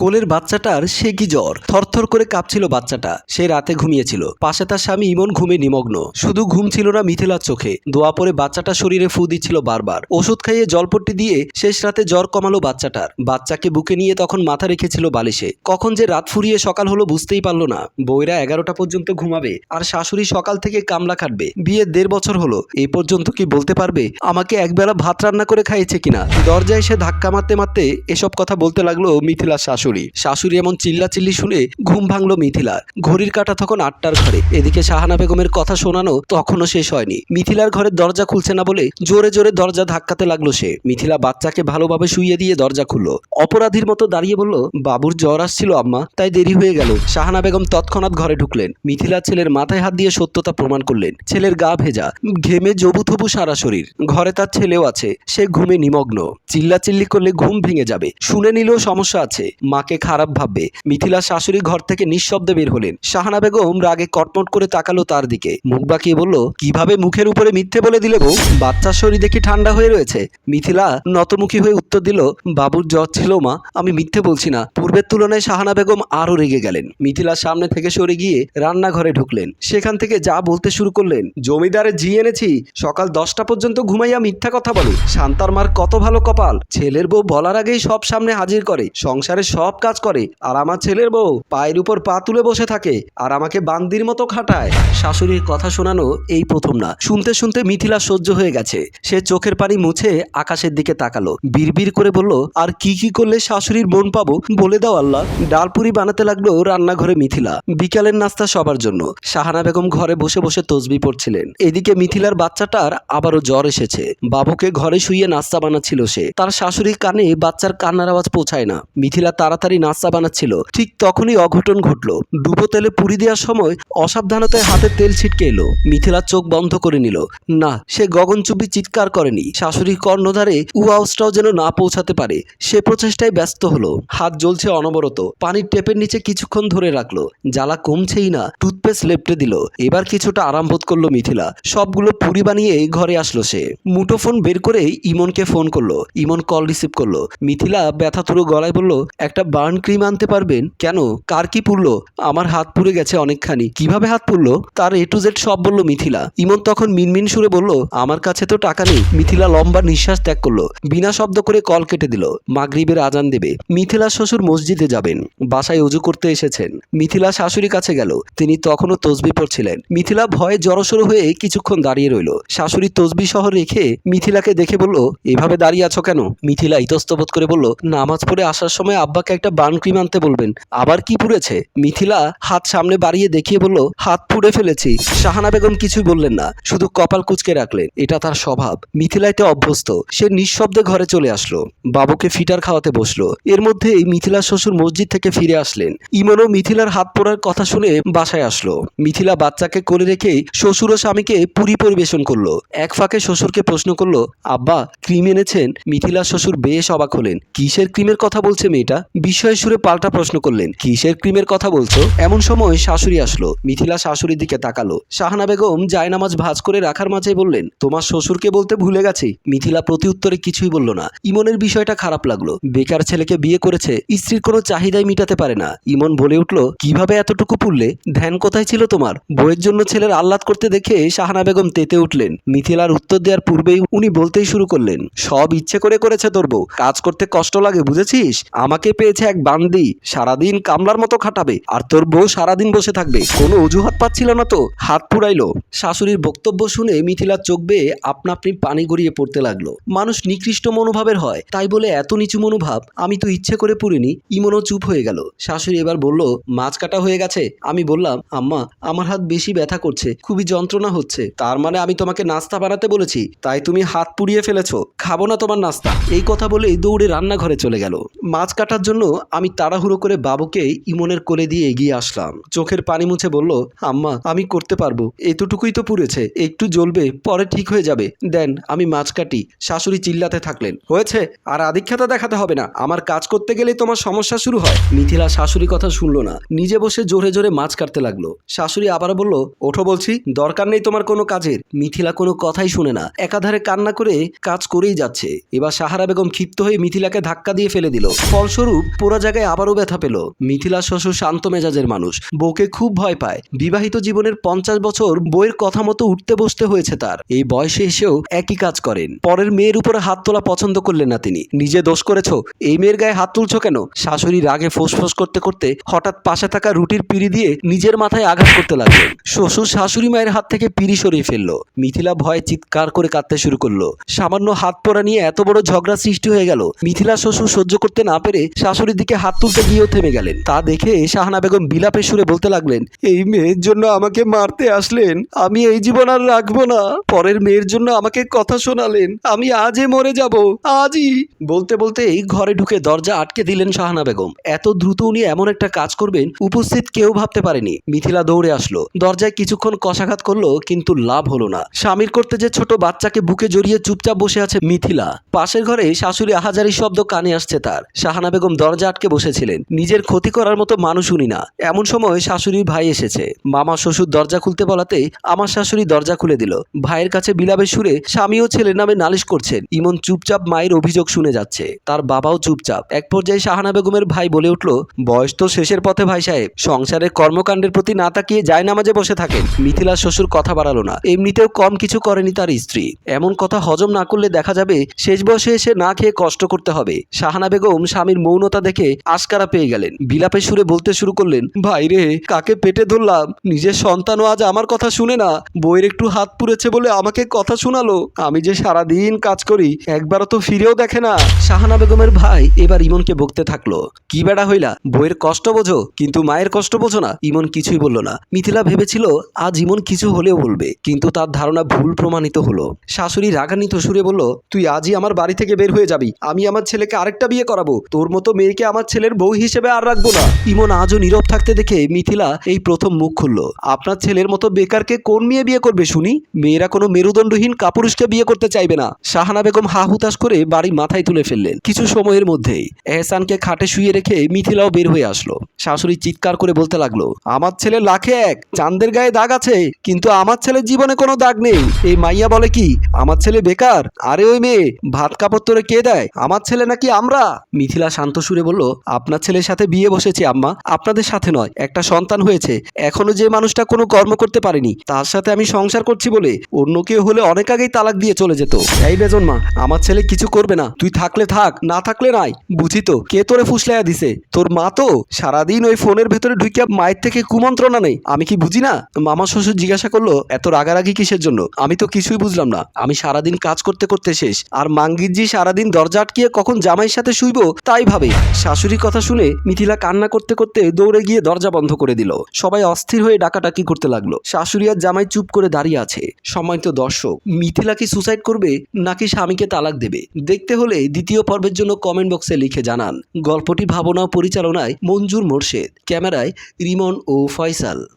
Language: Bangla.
কোলের বাচ্চাটার সে কি জ্বর। থরথর করে কাঁপছিল বাচ্চাটা। সে রাতে ঘুমিয়েছিল। পাশে তার স্বামী ইমন ঘুমে নিমগ্ন। শুধু ঘুম ছিল না মিথিলার চোখে। দোয়া পরে বাচ্চাটা শরীরে ফু দিচ্ছিল বারবার। ওষুধ খাইয়ে জলপট্টি দিয়ে শেষ রাতে জ্বর কমালো বাচ্চাটার। বাচ্চাকে বুকে নিয়ে তখন মাথা রেখেছিল বালিশে। কখন যে রাত ফুরিয়ে সকাল হলো বুঝতেই পারল না। বইরা এগারোটা পর্যন্ত ঘুমাবে আর শাশুড়ি সকাল থেকে কামলা খাটবে। বিয়ের দেড় বছর হলো। এই পর্যন্ত কি বলতে পারবে? আমাকে একবেলা ভাত রান্না করে খাইয়েছে কিনা? দরজায় এসে ধাক্কা মারতে মারতে এসব কথা বলতে লাগল মিথিলার শাশুড়ি। শাশুড়ি। শাশুড়ি এমন চিল্লা চিল্লি শুনে ঘুম ভাঙলো মিথিলার ঘড়ির কাটা তখন আটটার ঘরে। এদিকে শাহানা বেগমের কথা শোনানো তখনও শেষ হয়নি। মিথিলার ঘরের দরজা খুলছে না বলে জোরে জোরে দরজা ধাক্কাতে লাগল সে। মিথিলা বাচ্চাকে ভালোভাবে শুইয়ে দিয়ে দরজা খুললো। অপরাধীর মতো দাঁড়িয়ে বলল, বাবুর জ্বর আসছিল, আম্মা। তাই দেরি হয়ে গেল। শাহানা বেগম তৎক্ষণাৎ ঘরে ঢুকলেন। মিথিলা ছেলের মাথায় হাত দিয়ে সত্যতা প্রমাণ করলেন। ছেলের গা ভেজা, ঘেমে জবুথবু সারা শরীর। ঘরে তার ছেলেও আছে। সে ঘুমে নিমগ্ন। চিল্লা চিল্লি করলে ঘুম ভেঙে যাবে। শুনে নিলেও সমস্যা আছে। মাকে খারাপ ভাববে। মিথিলা শাশুড়ি ঘর থেকে নিঃশব্দে বের হলেন। শাহানা বেগম রাগে কটমট করে তাকালো তার দিকে। মুখ বাঁকিয়ে বলল, কীভাবে মুখের উপরে মিথ্যে বলে দিলে বউ? বাচ্চার শরীর দেখি ঠান্ডা হয়ে রয়েছে। মিথিলা নতমুখী হয়ে উত্তর দিল, বাবুর জ্বর ছিল মা, আমি মিথ্যে বলছি না। পূর্বের তুলনায় শাহানা বেগম আরও রেগে গেলেন। মিথিলার সামনে থেকে সরে গিয়ে রান্নাঘরে ঢুকলেন। সেখান থেকে যা বলতে শুরু করলেন জমিদারে জি এনেছি, সকাল দশটা পর্যন্ত ঘুমাইয়া মিথ্যা কথা বলে। শান্তার মার কত ভালো কপাল, ছেলের বউ বলার আগেই সব সামনে হাজির করে। সংসারে সব কাজ করে আর আমার ছেলের বউ পায়ের উপর পা তুলে বসে থাকে আর আমাকে বান্দির মতো খাটায়। শাশুড়ির কথা শোনানো এই প্রথম না। শুনতে শুনতে মিথিলা সহ্য হয়ে গেছে। সে চোখের পানি মুছে আকাশের দিকে তাকালো। বিড়বিড় করে বলল, আর কি কি করলে শাশুড়ির মন পাবো বলে দাও আল্লাহ। ডালপুরি বানাতে লাগল রান্নাঘরে মিথিলা। বিকালের নাস্তা সবার জন্য। শাহানা বেগম ঘরে বসে বসে তসবি পড়ছিলেন। এদিকে মিথিলার বাচ্চাটার আবারও জ্বর এসেছে। বাবুকে ঘরে শুইয়ে নাস্তা বানাচ্ছিল সে। তার শাশুড়ির কানে বাচ্চার কান্নার আওয়াজ পৌঁছায় না। মিথিলা তাড়াতাড়ি নাস্তা বানাচ্ছিল। ঠিক তখনই অঘটন ঘটলো। ডুবো তেলে পুরি দেওয়ার সময় অসাবধানতায় হাতে তেল ছিটকে এলো। মিথিলা চোখ বন্ধ করে নিল। না, সে গগনচুপি চিৎকার করেনি। শাশুড়ির কর্ণধারে উ আওয়াজটাও যেন না পৌঁছাতে পারে। সে প্রচেষ্টায় ব্যস্ত হলো। হাত জ্বলছে অনবরত। পানির টেপের নিচে কিছুক্ষণ ধরে রাখল। জ্বালা কমছেই না। টুথপেস্ট লেপটে দিল। এবার কিছুটা আরাম বোধ করল মিথিলা। সবগুলো পুরি বানিয়ে ঘরে আসলো সে। মুঠোফোন বের করে ইমনকে ফোন করল। ইমন কল রিসিভ করল। মিথিলা ব্যথা তুলো গলায় বলল, একটা বার্ন ক্রিম আনতে পারবেন? কেন? কার কি পুড়লো? আমার হাত পুড়ে গেছে অনেকখানি। কীভাবে হাত পুড়লো? তার এ টু জেড সব বলল মিথিলা। ইমন তখন মিনমিন সুরে বলল, আমার কাছে তো টাকা নেই। মিথিলা লম্বা নিঃশ্বাস ত্যাগ করল। বিনা শব্দ করে কল কেটে দিল। মাগরিবের আজান দেবে। মিথিলা শ্বশুর মসজিদে যাবেন। বাসায় উজু করতে এসেছেন। মিথিলা শাশুড়ি কাছে গেল। তিনি তখনও তসবি পড়ছিলেন। মিথিলা ভয়ে জড়সড় হয়ে কিছুক্ষণ দাঁড়িয়ে রইল। শাশুড়ি তসবি সহ রেখে মিথিলাকে দেখে বলল, এভাবে দাঁড়িয়ে আছো কেন? মিথিলা ইতস্তবোধ করে বলল, নামাজ পড়ে আসার সময় আব্বাকে একটা বান ক্রিম আনতে বলবেন। আবার কি পুড়েছে? মিথিলা হাত সামনে বাড়িয়ে দেখিয়ে বলল, হাত পুড়ে ফেলেছি। শাহানা বেগম কিছুই বললেন না, শুধু কপাল কুচকে রাখলেন। এটা তার স্বভাব। মিথিলা এতে অভ্যস্ত। সে নিঃশব্দে ঘরে চলে আসলো। বাবুকে ফিটার খাওয়াতে বসল। এর মধ্যেই মিথিলার শ্বশুর মসজিদ থেকে ফিরে আসলেন। ইমনও মিথিলার হাত পোড়ার কথা শুনে বাসায় আসলো। মিথিলা বাচ্চাকে কোলে রেখেই শ্বশুর ও স্বামীকে পুরি পরিবেশন করল। এক ফাঁকে শ্বশুরকে প্রশ্ন করল, আব্বা, ক্রিম এনেছেন? মিথিলার শ্বশুর বেশ অবাক হলেন। কিসের ক্রিমের কথা বলছে মেয়েটা? বিস্ময় সুরে পাল্টা প্রশ্ন করলেন, কিসের ক্রিমের কথা বলছো? এমন সময় শাশুড়ি আসলো, মিথিলা শাশুড়ির দিকে তাকালো। শাহানা বেগম জায়নামাজ ভাজ করে রাখার মাঝে বললেন, তোমার শ্বশুরকে বলতে ভুলে গেছি। মিথিলা প্রতি উত্তরে কিছুই বলল না। ইমনের বিষয়টা খারাপ লাগল। বেকার ছেলেকে বিয়ে করেছে, স্ত্রীর কোনো চাহিদাই মিটাতে পারে না। ইমন বলে উঠল, কীভাবে এতটুকু পুড়লে? ধ্যান কোথায় ছিল তোমার? বইয়ের জন্য ছেলের আহ্লাদ করতে দেখে শাহানা বেগম তেতে উঠলেন। মিথিলার উত্তর দেওয়ার পূর্বেই উনি বলতেই শুরু করলেন, সব ইচ্ছে করে করেছে তোর বউ। কাজ করতে কষ্ট লাগে, বুঝেছিস? আমাকে পেয়েছে এক বান্দি। সারাদিন কামলার মতো খাটাবে, আর তোর বউ সারাদিন বসে থাকবে। কোনো অজুহাত পাচ্ছিল না তো। হাত পুড়াইলো শাশুড়ির বক্তব্য শুনে মিথিলার চোখ বেয়ে আপনা আপনি পানি গড়িয়ে পড়তে লাগল। মানুষ নিকৃষ্ট মনোভাবের হয়। তাই বলে এত নিচু মনোভাব, আমি তো ইচ্ছে করে পুরিনি, ইমনও চুপ হয়ে গেল। শাশুড়ি এবার বলল, মাছ কাটা হয়ে গেছে? আমি বললাম, আম্মা, আমার হাত বেশি ব্যথা করছে, খুবই যন্ত্রণা হচ্ছে। তার মানে আমি তোমাকে নাস্তা বানাতে বলেছি, তাই তুমি হাত পুড়িয়ে ফেলেছো। খাব না তোমার নাস্তা। এই কথা বলেই দৌড়ে রান্নাঘরে চলে গেল। মাছ কাটার জন্য আমি তাড়াহুড়ো করে বাবুকে ইমনের কোলে দিয়ে এগিয়ে আসলাম। চোখের পানি মুছে বলল, আম্মা, আমি করতে পারব। এতটুকুই তো পুড়েছে। একটু জ্বলবে, পরে ঠিক হয়ে যাবে। দেন, আমি মাছ কাটি। শাশুড়ি চিল্লাতে থাকলেন। হয়েছে? আর আধিক্ষাতা দেখাতে হবে না। আমার কাজ করতে গেলে তোমার সমস্যা শুরু হয়। মিথিলা শাশুড়ি কথা শুনলো না। নিজে বসে জোরে জোরে মাছ কাটতে লাগল। শাশুড়ি আবার বলল, ওঠো বলছি, দরকার নেই তোমার কোনো কাজের। মিথিলা কোনো কথাই শুনে না। একাধারে কান্না করে কাজ করেই যাচ্ছে। এবার সাহারা বেগম ক্ষিপ্ত হয়ে মিথিলাকে ধাক্কা দিয়ে ফেলে দিল। ফলস্বরূপ পোড়া জায়গায় আবারও ব্যথা পেল। মিথিলা শ্বশুর শান্ত মেজাজের মানুষ। বউকে খুব ভয় পায়। বিবাহিত জীবনের পঞ্চাশ বছর বইয়ের কথা মতো উঠতে বসতে হয়েছে তার। এই বয়সে এসেও একই কাজ করেন। পরের মেয়ের উপরে হাত তোলা পছন্দ করলেন না তিনি। নিজে দোষ করেছ? এই মেয়ের গায়ে হাত তুলছ কেন? শাশুড়ি রাগে ফোঁস করতে করতে হঠাৎ পাশে থাকা রুটির পিড়ি দিয়ে নিজের মাথায় আঘাত করতে লাগলেন। শ্বশুর শাশুড়ি মায়ের হাত থেকে পিড়ি সরিয়ে ফেলল। মিথিলা ভয়ে চিৎকার করে কাঁদতে শুরু করল। সামান্য হাত পোড়া নিয়ে এত বড় ঝগড়া সৃষ্টি হয়ে গেল। মিথিলা শ্বশুর সহ্য করতে না পেরে শাশুড়ির দিকে হাত তুলতে গিয়েও থেমে গেলেন। তা দেখে শাহানা বেগম বিলাপের সুরে বলতে লাগলেন, এই মেয়ের জন্য আমাকে মারতে আসলেন? আমি এই জীবন আর রাখব না। পরের মেয়ের জন্য আমাকে কথা শোনালেন। আমি আজই মরে যাব, আজই! বলতে বলতেই ঘরে ঢুকে দরজা আটকে দিলেন শাহানা বেগম। এত দ্রুত উনি এমন একটা কাজ করবেন, উপস্থিত কেউ ভাবতে পারেনি। মিথিলা দৌড়ে আসলো। দরজায় কিছুক্ষণ কষাঘাত করল, কিন্তু লাভ হলো না। স্বামীর করতে যে ছোট বাচ্চাকে বুকে জড়িয়ে চুপচাপ বসে আছে মিথিলা। পাশের ঘরে শাশুড়ি আহাজারি শব্দ কানে আসছে তার। শাহানা বেগম দরজা আটকে বসেছিলেন। নিজের ক্ষতি করার মতো মানুষ উনি না। এমন সময় শাশুড়ির ভাই এসেছে। মামা শ্বশুর দরজা খুলতে বলাতে আমার শাশুড়ি দরজা খুলে দিল। ভাইয়ের কাছে বিলাপের সুরে স্বামী ও ছেলের নামে নালিশ করছেন। ইমন চুপচাপ মায়ের অভিযোগ শুনে যাচ্ছে। তার বাবাও চুপচাপ। এক পর্যায়ে শাহানা বেগমের ভাই বলে উঠল, বয়স তো শেষের পথে ভাই সাহেব। সংসারের কর্মকাণ্ডের প্রতি না তাকিয়ে যায় নামাজে বসে থাকেন। মিথিলা শ্বশুর কথা বাড়ালো না। এমনিতেও কম কিছু করেনি তার স্ত্রী। এমন কথা হজম না করলে দেখা যাবে শেষ বয়সে এসে না খেয়ে কষ্ট করতে হবে। শাহানা বেগম স্বামীর মৌনতা দেখে আশকারা পেয়ে গেলেন। বিলাপে সুরে বলতে শুরু করলেন, ভাই রে, কাকে পেটে ধরলাম? নিজের সন্তানও আজ আমার কথা শুনে না। বইয়ের একটু হাত পুড়েছে বলে আমাকে কথা শোনালো। আমি যে সারাদিন কাজ করি, একবারও তো ফিরেও দেখে না। শাহানা বেগমের ভাই এবার ইমনকে বকতে থাকল। কি বেড়া হইলা? বইয়ের কষ্ট বোঝো? কিন্তু মায়ের কষ্ট বোঝো না? ইমন কিছুই বলল না। মিথিলা ভেবেছিল, আজ ইমন কিছু হলেও বলবে। কিন্তু তার ধারণা ভুল প্রমাণিত হলো। শাশুড়ি রাগান্বিত সুরে বলল, তুই আজই আমার বাড়ি থেকে বের হয়ে যাবি। আমি আমার ছেলেকে আরেকটা বিয়ে করাবো। তোর মতো মেয়েকে আমার ছেলের বউ হিসেবে আর রাখব না। ইমন আজও নীরব থাকতে দেখে মিথিলা এই প্রথম মুখ খুলল। আপনার ছেলের মতো বেকারকে কোন মেয়ে বিয়ে করবে শুনি? মেয়েরা কোনো মেরুদণ্ডহীন কাপুরুষকে বিয়ে করতে চাইবে না। শাহানা বেগম হা হুতাশ করে বাড়ি মাথায় তুলে ফেললেন কিছু সময়ের মধ্যেই। এহসানকে খাটে শুয়ে রেখে মিথিলাও বের হয়ে আসলো। শাশুড়ি চিৎকার করে বলতে লাগল, আমার ছেলে লাখে এক, চাঁদের গায়ে দাগ আছে, কিন্তু আমার ছেলের জীবনে কোনো দাগ নেই। এই মাইয়া বলে কি, আমার ছেলে বেকার? আরে ওই মেয়ে, ভাত কাপড় তোরে কে দেয়? আমার ছেলে নাকি আমরা? মিথিলা শান্ত সুরে বলল, আপনার ছেলের সাথে বিয়ে বসেছি, আম্মা। আপনাদের সাথে নয়, একটা সন্তান হয়েছে। এখনও যে মানুষটা কোনো কর্ম করতে পারেনি, তার সাথে আমি সংসার করছি বলে অন্য কেউ হলে অনেক আগেই তালাক দিয়ে চলে যেত। এই বেজন মা, আমার ছেলে কিছু করবে না। তুই থাকলে থাক, না থাকলে নাই। বুঝি তো, কে তোরে ফুসলাইয়া দিছে? তোর মা তো সারাদিন ওই ফোনের ভেতরে ঢুকিয়া মায়ের থেকে কুমন্ত্রণা নেই আমি কি বুঝি না? মামা শ্বশুর জিজ্ঞাসা করল, এত রাগারাগি কিসের জন্য? আমি তো কিছুই বুঝলাম না। আমি সারাদিন কাজ করতে করতে শেষ। আর মাঙ্গিরজি সারাদিন দরজা আটকিয়ে কখন জামাইয়ের সাথে শুইব, তাই ভাবে। শাশুড়ির কথা শুনে মিথিলা কান্না করতে করতে দৌড়ে গিয়ে দরজা বন্ধ করে দিল। সবাই অস্থির হয়ে ডাকাটাকি করতে লাগল। শাশুড়ি আর জামাই চুপ করে দাঁড়িয়ে আছে। সময় তো দর্শক, মিথিলা কি সুসাইড করবে নাকি স্বামীকে তালাক দেবে? দেখতে হলে দ্বিতীয় পর্বের জন্য কমেন্ট বক্সে লিখে জানান। গল্পটি ভাবনা পরিচালনায় মঞ্জুর মোর্শেদ। ক্যামেরায় রিমন ও ফয়সাল।